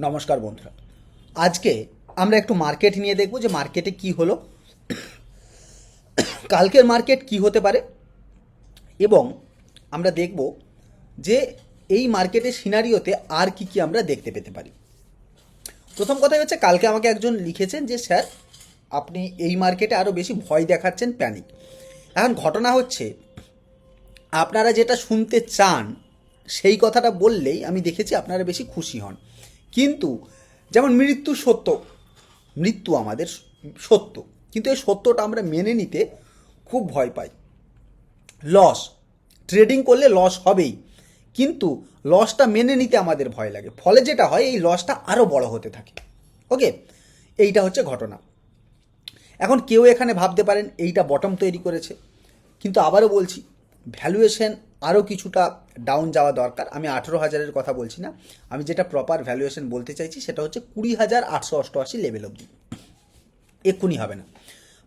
নমস্কার বন্ধুরা। আজকে আমরা একটু মার্কেট নিয়ে দেখব যে মার্কেটে কি হলো। কালকের মার্কেট কি হতে পারে। এবং আমরা দেখব যে এই মার্কেটের সিনারিওতে আর কি কি আমরা দেখতে পেতে পারি। প্রথম কথাই হচ্ছে, কালকে আমাকে একজন লিখেছেন যে, স্যার, আপনি এই মার্কেটে আরও বেশি ভয় দেখাচ্ছেন প্যানিক এখন ঘটনা হচ্ছে, আপনারা যেটা শুনতে চান, সেই কথাটা বললেই আমি দেখেছি আপনারা বেশি খুশি হন। কিন্তু যেমন মৃত্যু সত্য, মৃত্যু আমাদের সত্য, কিন্তু এই সত্যটা আমরা মেনে নিতে খুব ভয় পাই। লস ট্রেডিং করলে লস হবেই, কিন্তু লসটা মেনে নিতে আমাদের ভয় লাগে। ফলে যেটা হয়, এই লসটা আরও বড় হতে থাকে। ওকে এইটা হচ্ছে ঘটনা। এখন কেউ এখানে ভাবতে পারেন, এইটা বটম তৈরি করেছে। কিন্তু আবারও বলছি ভ্যালুয়েশন আরও কিছুটা ডাউন যাওয়া দরকার। আমি আঠেরো হাজারের কথা বলছি না। আমি যেটা প্রপার ভ্যালুয়েশন বলতে চাইছি সেটা হচ্ছে কুড়ি হাজার আটশো অষ্টআশি লেভেল অবধি। এক্ষুনি হবে না।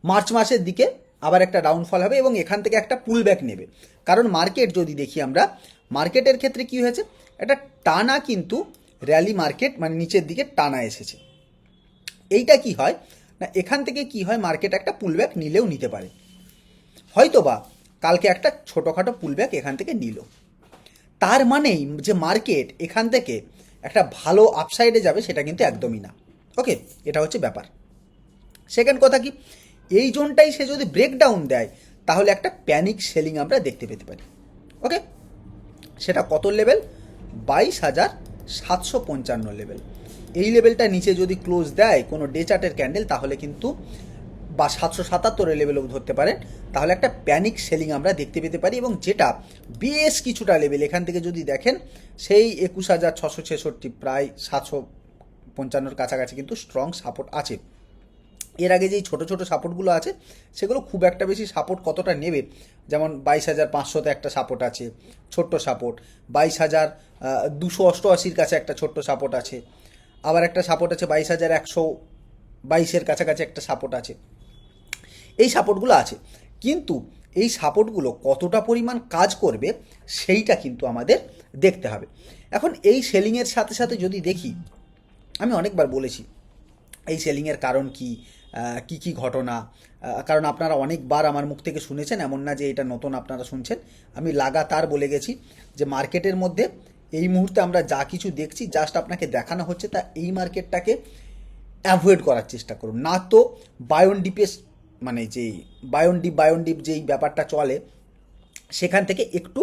মার্চ মাসের দিকে আবার একটা ডাউনফল হবে এবং এখান থেকে একটা পুল ব্যাক নেবে। কারণ মার্কেট যদি দেখি আমরা মার্কেটের ক্ষেত্রে কি হয়েছে? একটা টানা কিন্তু র্যালি মার্কেট মানে নিচের দিকে টানা এসেছে। এইটা কি হয়? না, এখান থেকে কি হয়? মার্কেট একটা পুলব্যাক নিলেও নিতে পারে। হয়তোবা কালকে একটা ছোটোখাটো পুলব্যাক এখান থেকে নিল। তার মানেই যে মার্কেট এখান থেকে একটা ভালো আপসাইডে যাবে সেটা কিন্তু একদমই না। ওকে এটা হচ্ছে ব্যাপার। সেকেন্ড কথা কি? এই জোনটাই সে যদি ব্রেকডাউন দেয়, তাহলে একটা প্যানিক সেলিং আমরা দেখতে পেতে পারি। ওকে সেটা কত লেভেল বাইশ হাজার সাতশো পঞ্চান্ন লেভেল এই লেভেলটা নিচে যদি ক্লোজ দেয় কোনো ডে চার্টের ক্যান্ডেল তাহলে কিন্তু বা সাতশো সাতাত্তরের লেভেলও ধরতে পারেন, তাহলে একটা প্যানিক সেলিং আমরা দেখতে পেতে পারি এবং যেটা বেশ কিছুটা লেভেল এখান থেকে যদি দেখেন, সেই একুশ হাজার ছশো ছেষট্টি প্রায় সাতশো পঞ্চান্নর কাছাকাছি কিন্তু স্ট্রং সাপোর্ট আছে। এর আগে যেই ছোটো ছোটো সাপোর্টগুলো আছে, সেগুলো খুব একটা বেশি সাপোর্ট কতটা নেবে? যেমন বাইশ হাজার পাঁচশোতে একটা সাপোর্ট আছে, ছোট্ট সাপোর্ট বাইশ হাজার দুশো অষ্টআশির কাছে একটা ছোট্ট সাপোর্ট আছে, আবার একটা সাপোর্ট আছে বাইশ হাজার একশো বাইশের কাছাকাছি একটা সাপোর্ট আছে। এই সাপোর্টগুলো আছে। কিন্তু এই সাপোর্টগুলো কতটা পরিমাণ কাজ করবে সেইটা কিন্তু আমাদের দেখতে হবে। এখন এই সেলিংয়ের সাথে সাথে যদি দেখি, আমি অনেকবার বলেছি, এই সেলিংয়ের কারণ কি কি কি ঘটনা? কারণ আপনারা অনেকবার আমার মুখ থেকে শুনেছেন, এমন না যে এটা নতুন আপনারা শুনছেন। আমি লাগাতার বলে গেছি যে মার্কেটের মধ্যে এই মুহূর্তে আমরা যা কিছু দেখছি জাস্ট আপনাকে দেখানো হচ্ছে, তা এই মার্কেটটাকে অ্যাভয়েড করার চেষ্টা করুন। না তো বায়ন ডিপেস মানে যেই বায়ন ডিপ বায়ন ডিপ যেই ব্যাপারটা চলে, সেখান থেকে একটু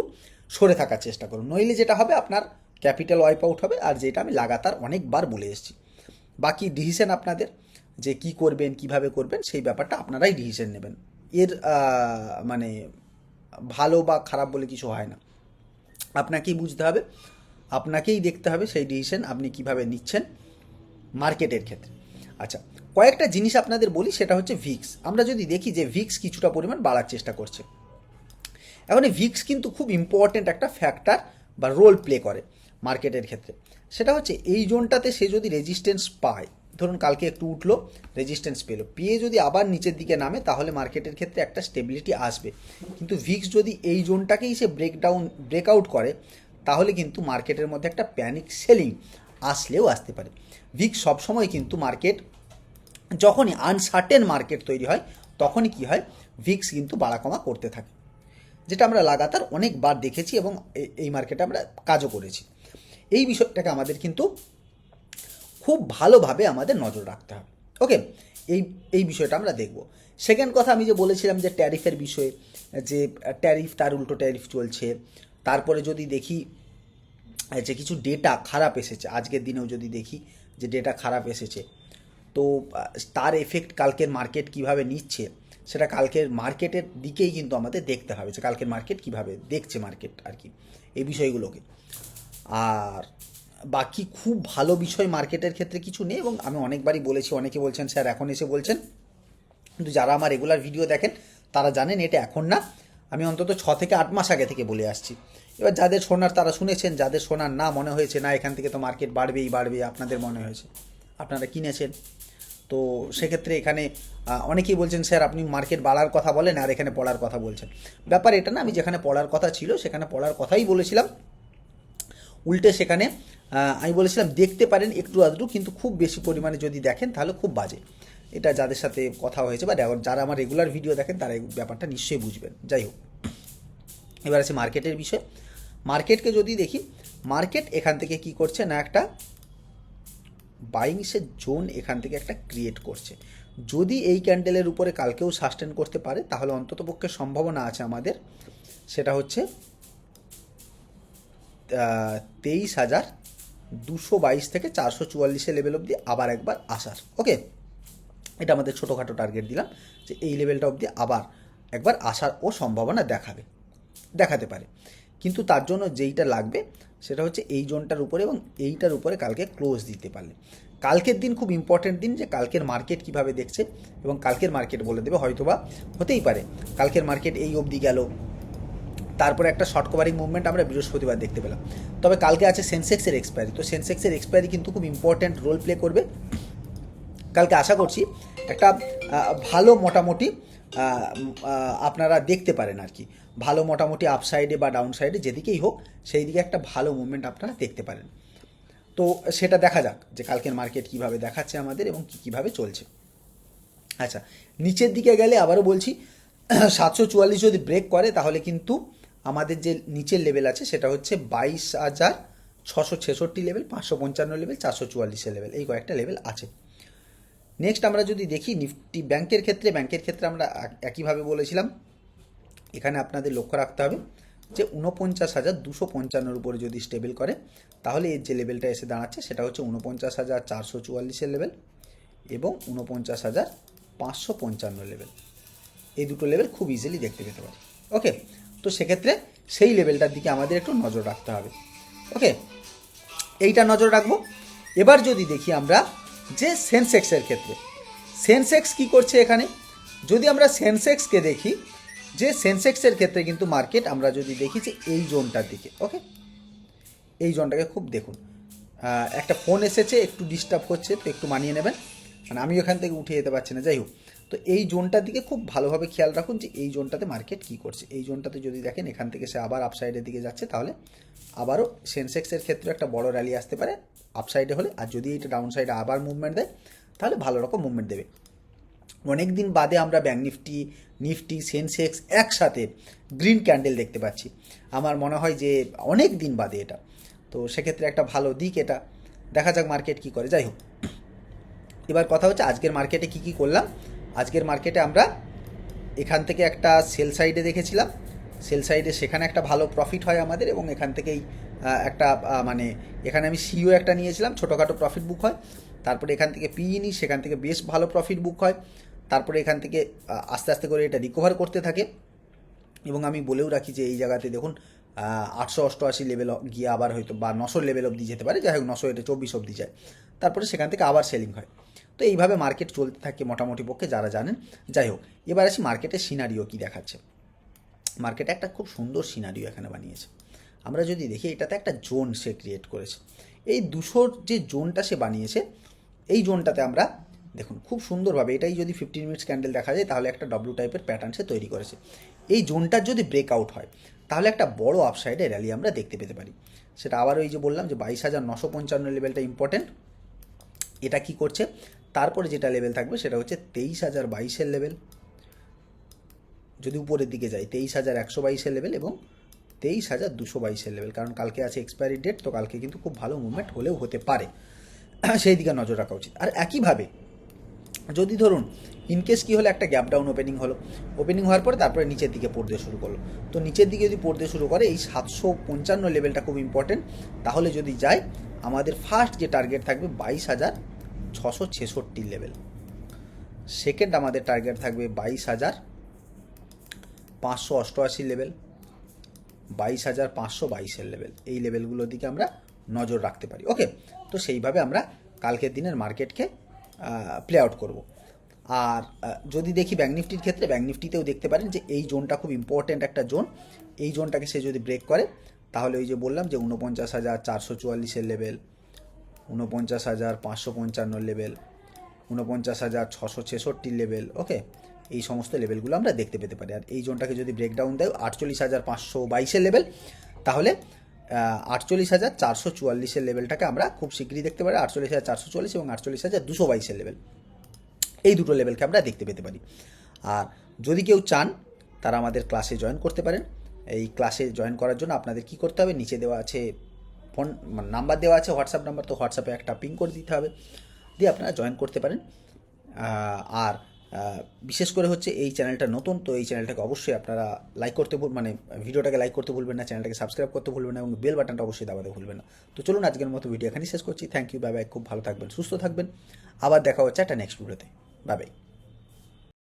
সরে থাকার চেষ্টা করুন। নইলে যেটা হবে, আপনার ক্যাপিটাল ওয়াইপ আউট হবে আর যেটা আমি লাগাতার অনেকবার বলে এসেছি। বাকি ডিসিশন আপনাদের যে কি করবেন, কীভাবে করবেন, সেই ব্যাপারটা আপনারাই ডিসিশন নেবেন। এর মানে ভালো বা খারাপ বলে কিছু হয় না। আপনাকেই বুঝতে হবে, আপনাকেই দেখতে হবে সেই ডিসিশন আপনি কীভাবে নিচ্ছেন মার্কেটের ক্ষেত্রে। আচ্ছা কয়েকটা জিনিস আপনাদের বলি, সেটা হচ্ছে ভিক্স। আমরা যদি দেখি যে ভিক্স কিছুটা পরিমাণ বাড়ার চেষ্টা করছে। এখন এই ভিক্স কিন্তু খুব ইম্পর্ট্যান্ট একটা ফ্যাক্টর বা রোল প্লে করে মার্কেটের ক্ষেত্রে। সেটা হচ্ছে এই জোনটাতে সে যদি রেজিস্ট্যান্স পায়, ধরুন কালকে একটু উঠল রেজিস্ট্যান্স পেল, পেয়ে যদি আবার নিচের দিকে নামে, তাহলে মার্কেটের ক্ষেত্রে একটা স্টেবিলিটি আসবে। কিন্তু ভিক্স যদি এই জোনটাকেই সে ব্রেকডাউন ব্রেকআউট করে, তাহলে কিন্তু মার্কেটের মধ্যে একটা প্যানিক সেলিং আসলেও আসতে পারে। ভিক্স সবসময় কিন্তু মার্কেট যখনই আনসার্টেন মার্কেট তৈরি হয়, তখনই কি হয়? ভিক্স কিন্তু বাড়া কমা করতে থাকে। যেটা আমরা লাগাতার অনেকবার দেখেছি এবং এই মার্কেটে আমরা কাজও করেছি। এই বিষয়টাকে আমাদের কিন্তু খুব ভালোভাবে আমাদের নজর রাখতে হবে। ওকে এই এই বিষয়টা আমরা দেখব। সেকেন্ড কথা আমি যে বলেছিলাম যে ট্যারিফের বিষয়ে, যে ট্যারিফ তার উল্টো ট্যারিফ চলছে। তারপরে যদি দেখি, যে কিছু ডেটা খারাপ এসেছে, আজকের দিনেও যদি দেখি, যে ডেটা খারাপ এসেছে তো তার এফেক্ট কালকের মার্কেট কীভাবে নিচ্ছে, সেটা কালকের মার্কেটের দিকেই কিন্তু আমাদের দেখতে হবে। যে কালকের মার্কেট কীভাবে দেখছে মার্কেট আর কি, এই বিষয়গুলোকে। আর বাকি খুব ভালো বিষয় মার্কেটের ক্ষেত্রে কিছু নেই, এবং আমি অনেকবারই বলেছি, অনেকে বলছেন, স্যার, এখন এসে বলছেন। কিন্তু যারা আমার রেগুলার ভিডিও দেখেন, তারা জানেন এটা এখন না। আমি অন্তত ছ থেকে আট মাস আগে থেকে বলে আসছি। এবার যাদের শোনার তারা শুনেছেন, যাদের শোনার না মনে হয়েছে, না, এখান থেকে তো মার্কেট বাড়বেই বাড়বে আপনাদের মনে হয়েছে? আপনারা কিনেছেন। তো সেক্ষেত্রে এখানে অনেকেই বলছেন, স্যার, আপনি মার্কেট বাড়ার কথা বলেন আর এখানে পড়ার কথা বলছেন। ব্যাপার এটা না, আমি যেখানে পড়ার কথা ছিল, সেখানে পড়ার কথাই বলেছিলাম। উল্টে সেখানে আমি বলেছিলাম, দেখতে পারেন একটু আধটু, কিন্তু খুব বেশি পরিমাণে যদি দেখেন, তাহলে খুব বাজে। এটা যাদের সাথে কথা হয়েছে বা যারা আমার রেগুলার ভিডিও দেখেন, তারা এই ব্যাপারটা নিশ্চয়ই বুঝবেন। যাই হোক, এবার আছে মার্কেটের বিষয়। মার্কেটকে যদি দেখি, মার্কেট এখান থেকে কি করছে না একটা বাইংসের জোন এখান থেকে একটা ক্রিয়েট করছে। যদি এই ক্যান্ডেলের উপরে কালকেও সাস্টেন করতে পারে, তাহলে অন্ততপক্ষে সম্ভাবনা আছে আমাদের। সেটা হচ্ছে তেইশ হাজার দুশো বাইশ থেকে চারশো চুয়াল্লিশের লেভেল অবধি আবার একবার আসার। ওকে এটা আমাদের ছোটোখাটো টার্গেট দিলাম যে এই লেভেলটা অবধি আবার একবার আসার ও সম্ভাবনা দেখাবে, দেখাতে পারে। কিন্তু তার জন্য যেইটা লাগবে সেটা হচ্ছে এই জোনটার উপরে এবং এইটার উপরে কালকে ক্লোজ দিতে পারলে। কালকের দিন খুব ইম্পর্টেন্ট দিন যে কালকের মার্কেট কীভাবে দেখছে এবং কালকের মার্কেট বলে দেবে, হয়তোবা হতেই পারে। কালকের মার্কেট এই অবধি গেল। তারপরে একটা শর্ট কভারিং মুভমেন্ট আমরা বৃহস্পতিবার দেখতে পেলাম। তবে কালকে আছে সেন্সেক্সের এক্সপায়ারি তো সেন্সেক্সের এক্সপায়ারি কিন্তু খুব ইম্পর্ট্যান্ট রোল প্লে করবে। কালকে আশা করছি একটা ভালো মোটামুটি আপনারা দেখতে পারেন আর কি। ভালো মোটামুটি আপসাইডে বা ডাউন সাইডে যেদিকেই হোক সেই দিকে একটা ভালো মুভমেন্ট আপনারা দেখতে পারেন। তো সেটা দেখা যাক যে কালকের মার্কেট কীভাবে দেখাচ্ছে আমাদের এবং কী কীভাবে চলছে। আচ্ছা নিচের দিকে গেলে আবারও বলছি, সাতশো চুয়াল্লিশ যদি ব্রেক করে, তাহলে কিন্তু আমাদের যে নিচের লেভেল আছে, সেটা হচ্ছে বাইশ হাজার ছশো ছেষট্টি লেভেল পাঁচশো পঞ্চান্ন লেভেল চারশো চুয়াল্লিশের লেভেল এই কয়েকটা লেভেল আছে। নেক্সট আমরা যদি দেখি নিফটি ব্যাংকের ক্ষেত্রে ব্যাংকের ক্ষেত্রে আমরা একইভাবে বলেছিলাম, এখানে আপনাদের লক্ষ্য রাখতে হবে যে উনপঞ্চাশ হাজার দুশো পঞ্চান্নর উপরে যদি স্টেবল করে, তাহলে এর যে লেভেলটা এসে দাঁড়াচ্ছে সেটা হচ্ছে উনপঞ্চাশ হাজার চারশো চুয়াল্লিশের লেভেল এবং উনপঞ্চাশ হাজার পাঁচশো পঞ্চান্ন লেভেল এই দুটো লেভেল খুব ইজিলি দেখতে পেতে পারি। ওকে তো সেক্ষেত্রে সেই লেভেলটার দিকে আমাদের একটু নজর রাখতে হবে। ওকে এইটা নজর রাখব। এবার যদি দেখি আমরা যে সেন্সেক্সের ক্ষেত্রে। সেন্সেক্স কি করছে এখানে? যদি আমরা সেন্সেক্সকে দেখি, যে সেন্সেক্সের ক্ষেত্রে কিন্তু মার্কেট আমরা যদি দেখি যে এই জোনটার দিকে, ওকে? এই জোনটাকে খুব দেখুন। একটা ফোন এসেছে, একটু ডিস্টার্ব করছে, তো একটু মানিয়ে নেবেন। মানে আমি ওখান থেকে উঠে যেতে পারছি না, যাই হোক। তো এই জোনটার দিকে খুব ভালোভাবে খেয়াল রাখুন যে এই জোনটাতে মার্কেট কী করছে। এই জোনটাতে যদি দেখেন, এখান থেকে সে আবার আপসাইডের দিকে যাচ্ছে, তাহলে আবারও সেন্সেক্সের ক্ষেত্রে একটা বড় র্যালি আসতে পারে। আপসাইডে হলে, আর যদি এটা ডাউন সাইডে আবার মুভমেন্ট দেয়, তাহলে ভালো রকম মুভমেন্ট দেবে। অনেক দিন বাদে আমরা ব্যাঙ্ক নিফটি নিফটি সেন্সেক্স একসাথে গ্রিন ক্যান্ডেল দেখতে পাচ্ছি। আমার মনে হয় যে অনেক দিন বাদে এটা। তো সেক্ষেত্রে একটা ভালো দিক এটা। দেখা যাক মার্কেট কি করে। যাই হোক। এবার কথা হচ্ছে আজকের মার্কেটে কি কি করলাম। আজকের মার্কেটে আমরা এখান থেকে একটা সেল সাইডে দেখেছিলাম। সেল সাইডে সেখানে একটা ভালো প্রফিট হয় আমাদের এবং এখান থেকেই একটা মানে এখানে আমি সিও একটা নিয়েছিলাম, ছোটোখাটো প্রফিট বুক হয়। তারপরে এখান থেকে পিই নিই, সেখান থেকে বেশ ভালো প্রফিট বুক হয়। তারপরে এখান থেকে আস্তে আস্তে করে এটা রিকভার করতে থাকে। এবং আমি বলেও রাখি যে এই জায়গাতে দেখুন আটশো অষ্টআশি লেভেল গিয়ে আবার হয়তো বা নশো লেভেল অবধি যেতে পারে। যাই হোক, নশো এটা চব্বিশ অবধি যায়। তারপরে সেখান থেকে আবার সেলিং হয়। তো এইভাবে মার্কেট চলতে থাকে মোটামুটি পক্ষে, যারা জানেন। যাই হোক, এবার আসি মার্কেটের সিনারিও কী দেখাচ্ছে। মার্কেটে একটা খুব সুন্দর সিনারিও এখানে বানিয়েছে। আমরা যদি দেখি, এটাতে একটা জোন সে ক্রিয়েট করেছে। এই দুশোর যে জোনটা সে বানিয়েছে, এই জোনটাতে আমরা দেখুন, খুব সুন্দরভাবে এটাই যদি ফিফটিন মিনিটস ক্যান্ডেল দেখা যায়, তাহলে একটা ডব্লু টাইপের প্যাটার্ন সে তৈরি করেছে। এই জোনটার যদি ব্রেকআউট হয়, তাহলে একটা বড় আপসাইডে র্যালি আমরা দেখতে পেতে পারি। সেটা আবার ওই যে বললাম যে বাইশ হাজার নশো পঞ্চান্ন লেভেলটা ইম্পর্টেন্ট এটা কি করছে? তারপরে যেটা লেভেল থাকবে, সেটা হচ্ছে তেইশ হাজার বাইশের লেভেল যদি উপরের দিকে যাই, তেইশ হাজার একশো বাইশের লেভেল এবং তেইশ হাজার দুশো বাইশের লেভেল কারণ কালকে আছে এক্সপায়ারি ডেট তো কালকে কিন্তু খুব ভালো মুভমেন্ট হলেও হতে পারে। সেই দিকে নজর রাখা উচিত। আর একইভাবে, যদি ধরুন ইনকেস কী হলো, একটা গ্যাপ ডাউন ওপেনিং হলো। ওপেনিং হওয়ার পরে তারপরে নিচের দিকে পড়তে শুরু করল। তো নিচের দিকে যদি পড়তে শুরু করে, এই সাতশো পঞ্চান্ন লেভেলটা খুব ইম্পর্টেন্ট তাহলে যদি যায় আমাদের ফার্স্ট যে টার্গেট থাকবে বাইশ হাজার ছশো ছেষট্টি লেভেল সেকেন্ড আমাদের টার্গেট থাকবে বাইশ হাজার পাঁচশো অষ্টআশি লেভেল বাইশ হাজার পাঁচশো বাইশের লেভেল এই লেভেলগুলোর দিকে আমরা নজর রাখতে পারি। ওকে তো সেইভাবে আমরা কালকের দিনের মার্কেটকে প্লে আউট করব। আর যদি দেখি ব্যাঙ্ক নিফটির ক্ষেত্রে ব্যাঙ্ক নিফটিতেও দেখতে পারেন যে এই জোনটা খুব ইম্পর্ট্যান্ট একটা জোন এই জোনটাকে সে যদি ব্রেক করে, তাহলে ওই যে বললাম যে উনপঞ্চাশ হাজার চারশো চুয়াল্লিশের লেভেল উনপঞ্চাশ হাজার পাঁচশো পঞ্চান্ন লেভেল উনপঞ্চাশ হাজার ছশো ছেষট্টি লেভেল ওকে এই সমস্ত লেভেলগুলো আমরা দেখতে পেতে পারি। আর এই জোনটাকে যদি ব্রেকডাউন দেয় আটচল্লিশ হাজার পাঁচশো বাইশের লেভেল তাহলে আটচল্লিশ হাজার চারশো চুয়াল্লিশের লেভেলটাকে আমরা খুব শীঘ্রই দেখতে পারি, আটচল্লিশ হাজার চারশো চুয়াল্লিশ এবং আটচল্লিশ হাজার দুশো বাইশের লেভেল এই দুটো লেভেলকে আমরা দেখতে পেতে পারি। আর যদি কেউ চান, তারা আমাদের ক্লাসে জয়েন করতে পারেন। এই ক্লাসে জয়েন করার জন্য আপনাদের কি করতে হবে? নিচে দেওয়া আছে ফোন নাম্বার দেওয়া আছে হোয়াটসঅ্যাপ নাম্বার তো হোয়াটসঅ্যাপে একটা পিং করে দিতে হবে। দিয়ে আপনারা জয়েন করতে পারেন। আর বিশেষ করে হচ্ছে এই চ্যানেলটা নতুন, তো এই চ্যানেলটাকে অবশ্যই আপনারা লাইক করতে মানে ভিডিওটাকে লাইক করতে ভুলবেন না, চ্যানেলটাকে সাবস্ক্রাইব করতে ভুলবেন না, এবং বেল বাটনটা অবশ্যই দাবাতে ভুলবেন না। তো চলুন আজকের মতো ভিডিও এখানেই শেষ করছি। থ্যাংক ইউ বাই বাই খুব ভালো থাকবেন, সুস্থ থাকবেন। আবার দেখা হচ্ছে একটা নেক্সট ভিডিওতে বাবাই বাই